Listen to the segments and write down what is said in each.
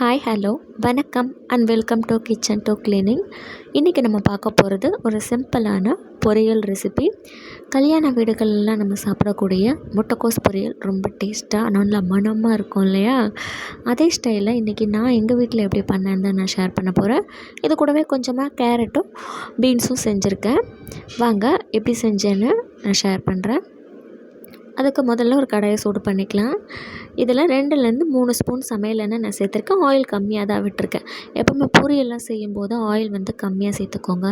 Hi hello வணக்கம் and welcome to kitchen to cleaning இன்றைக்கி நம்ம பார்க்க போகிறது ஒரு சிம்பிளான பொரியல் ரெசிபி கல்யாண வீடுகள்லாம் நம்ம சாப்பிடக்கூடிய முட்டைக்கோஸ் பொரியல் ரொம்ப டேஸ்ட்டாக நல்லா மனமாக இருக்கும் இல்லையா? அதே ஸ்டைலில் இன்றைக்கி நான் எங்கள் வீட்டில் எப்படி பண்ணேன் தான் நான் ஷேர் பண்ண போகிறேன் இது கூடவே கொஞ்சமாக கேரட்டும் பீன்ஸும் செஞ்சுருக்கேன். வாங்க எப்படி செஞ்சேன்னு நான் ஷேர் பண்ணுறேன் அதுக்கு முதல்ல ஒரு கடாயை சூடு பண்ணிக்கலாம். இதில் ரெண்டுலேருந்து மூணு ஸ்பூன் சமையல் எண்ணெய் நான் சேர்த்துருக்கேன். ஆயில் கம்மியாக தான் விட்டுருக்கேன். எப்போவுமே பொரியெல்லாம் செய்யும்போது ஆயில் வந்து கம்மியாக சேர்த்துக்கோங்க.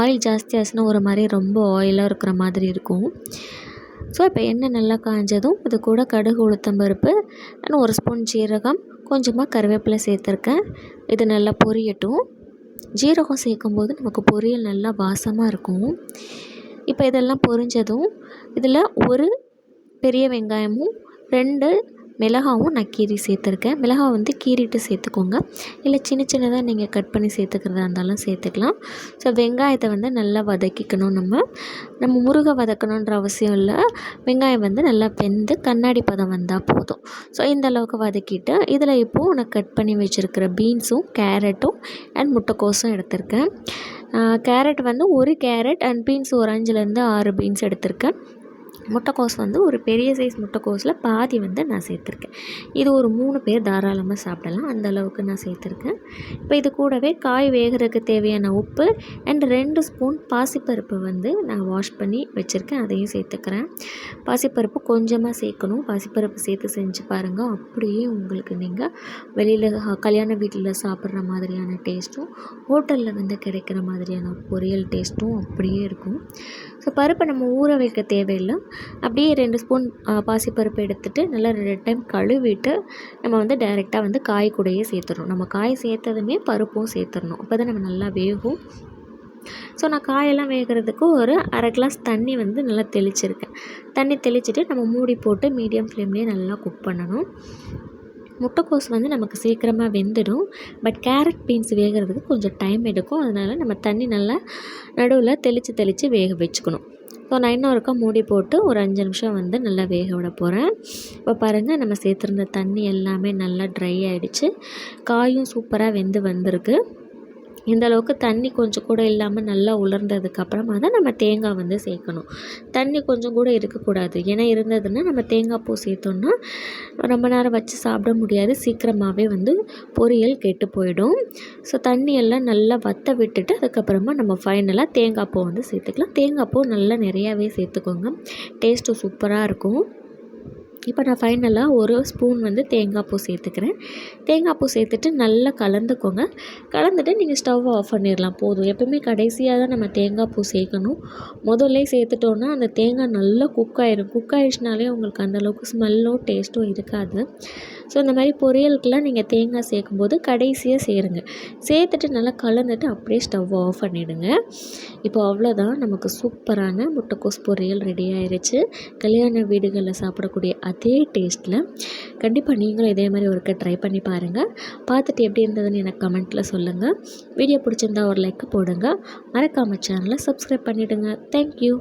ஆயில் ஜாஸ்தியாச்சுன்னா ஒரு மாதிரி ரொம்ப ஆயிலாக இருக்கிற மாதிரி இருக்கும். ஸோ இப்போ எண்ணெய் நல்லா காஞ்சதும் இது கூட கடுகு உளுத்தம்பருப்பு நான் ஒரு ஸ்பூன் ஜீரகம் கொஞ்சமாக கருவேப்பிலை சேர்த்துருக்கேன். இது நல்லா பொரியட்டும். ஜீரகம் சேர்க்கும்போது நமக்கு பொரியல் நல்லா வாசமாக இருக்கும். இப்போ இதெல்லாம் பொரிஞ்சதும் இதில் ஒரு பெரிய வெங்காயமும் ரெண்டு மிளகாவும் நான் கீறி சேர்த்துருக்கேன். மிளகா வந்து கீறிட்டு சேர்த்துக்கோங்க. இல்லை சின்ன சின்னதாக நீங்கள் கட் பண்ணி சேர்த்துக்கிறதா இருந்தாலும் சேர்த்துக்கலாம். ஸோ வெங்காயத்தை வந்து நல்லா வதக்கிக்கணும் நம்ம. நம்ம முருகை வதக்கணுன்ற அவசியம் இல்லை. வெங்காயம் வந்து நல்லா வெந்து கண்ணாடி பதம் வந்தால் போதும். ஸோ இந்த அளவுக்கு வதக்கிட்டு இதில் இப்போது நான் கட் பண்ணி வச்சுருக்கிற பீன்ஸும் கேரட்டும் அண்ட் முட்டைக்கோஸும் எடுத்திருக்கேன். கேரட் வந்து ஒரு கேரட் அண்ட் பீன்ஸ் ஒரு அஞ்சுலேருந்து ஆறு பீன்ஸ் எடுத்திருக்கேன். முட்டைக்கோஸ் வந்து ஒரு பெரிய சைஸ் முட்டைக்கோஸில் பாதி வந்து நான் சேர்த்துருக்கேன். இது ஒரு மூணு பேர் தாராளமாக சாப்பிடலாம். அந்த அளவுக்கு நான் சேர்த்துருக்கேன். இப்போ இது கூடவே காய் வேகிறதுக்கு தேவையான உப்பு அண்ட் ரெண்டு ஸ்பூன் பாசிப்பருப்பு வந்து நான் வாஷ் பண்ணி வச்சுருக்கேன். அதையும் சேர்த்துக்கிறேன். பாசிப்பருப்பு கொஞ்சமாக சேர்க்கணும். பாசிப்பருப்பு சேர்த்து செஞ்சு பாருங்கள் அப்படியே உங்களுக்கு நீங்கள் வெளியில் கல்யாண வீட்டில் சாப்பிட்ற மாதிரியான டேஸ்ட்டும் ஹோட்டலில் வந்து கிடைக்கிற மாதிரியான பொரியல் டேஸ்ட்டும் அப்படியே இருக்கும். ஸோ பருப்பை நம்ம ஊற வைக்க தேவையில்லை. அப்படியே ரெண்டு ஸ்பூன் பாசிப்பருப்பு எடுத்துகிட்டு நல்லா ரெண்டு டைம் கழுவிட்டு நம்ம வந்து டைரெக்டாக வந்து காய் கூடையே சேர்த்துடணும். நம்ம காய் சேர்த்ததுமே பருப்பும் சேர்த்துடணும். அப்போ தான் நம்ம நல்லா வேகும். ஸோ நான் காயெல்லாம் வேகிறதுக்கு ஒரு அரை கிளாஸ் தண்ணி வந்து நல்லா தெளிச்சிருக்கேன். தண்ணி தெளிச்சுட்டு நம்ம மூடி போட்டு மீடியம் ஃப்ளேம்லேயே நல்லா குக் பண்ணணும். முட்டைக்கோஸ் வந்து நமக்கு சீக்கிரமாக வெந்துடும். பட் கேரட் பீன்ஸ் வேகிறதுக்கு கொஞ்சம் டைம் எடுக்கும். அதனால் நம்ம தண்ணி நல்லா நடுவில் தெளித்து தெளித்து வேக வச்சுக்கணும். ஸோ நான் இன்னும் ஒருக்கா மூடி போட்டு ஒரு அஞ்சு நிமிஷம் வந்து நல்லா வேக விட போகிறேன் இப்போ பாருங்கள் நம்ம சேர்த்துருந்த தண்ணி எல்லாமே நல்லா ட்ரை ஆகிடுச்சு காயும் சூப்பராக வெந்து வந்திருக்கு. இந்த அளவுக்கு தண்ணி கொஞ்சம் கூட இல்லாமல் நல்லா உலர்ந்ததுக்கப்புறமா தான் நம்ம தேங்காய் வந்து சேர்க்கணும். தண்ணி கொஞ்சம் கூட இருக்கக்கூடாது. ஏன்னா இருந்ததுன்னா நம்ம தேங்காய் பூ சேர்த்தோன்னா ரொம்ப நேரம் வச்சு சாப்பிட முடியாது. சீக்கிரமாகவே வந்து பொரியல் கெட்டு போயிடும். ஸோ தண்ணியெல்லாம் நல்லா வற்ற விட்டுட்டு அதுக்கப்புறமா நம்ம ஃபைனலாக தேங்காய் பூ வந்து சேர்த்துக்கலாம். தேங்காய் பூ நல்லா நிறையாவே சேர்த்துக்கோங்க. டேஸ்ட்டு சூப்பராக இருக்கும். இப்போ நான் ஃபைனலாக ஒரு ஸ்பூன் வந்து தேங்காய் பூ சேர்த்துக்கிறேன். தேங்காய் பூ சேர்த்துட்டு நல்லா கலந்துக்கோங்க. கலந்துட்டு நீங்கள் ஸ்டவ் ஆஃப் பண்ணிடலாம் போதும். எப்போவுமே கடைசியாக தான் நம்ம தேங்காய் பூ சேர்க்கணும். முதல்ல சேர்த்துட்டோன்னா அந்த தேங்காய் நல்லா குக் ஆயிடும் குக் ஆயிடுச்சுனாலே உங்களுக்கு அந்தளவுக்கு ஸ்மெல்லோ டேஸ்ட்டும் இருக்காது. ஸோ இந்த மாதிரி பொரியலுக்கெலாம் நீங்கள் தேங்காய் சேர்க்கும்போது கடைசியாக சேருங்க. சேர்த்துட்டு நல்லா கலந்துட்டு அப்படியே ஸ்டவ் ஆஃப் பண்ணிவிடுங்க இப்போ அவ்வளோதான் நமக்கு சூப்பரான முட்டைக்கோஸ் பொரியல் ரெடி ஆயிடுச்சு கல்யாண வீடுகளில் சாப்பிடக்கூடிய அதே டேஸ்ட்டில் கண்டிப்பாக நீங்களும் இதே மாதிரி ஒருக்க ட்ரை பண்ணி பாருங்கள் பார்த்துட்டு எப்படி இருந்ததுன்னு எனக்கு கமெண்ட்டில் சொல்லுங்கள் வீடியோ பிடிச்சிருந்தா ஒரு லைக் போடுங்க. மறக்காமல் சேனலை சப்ஸ்கிரைப் பண்ணிவிடுங்க தேங்க்யூ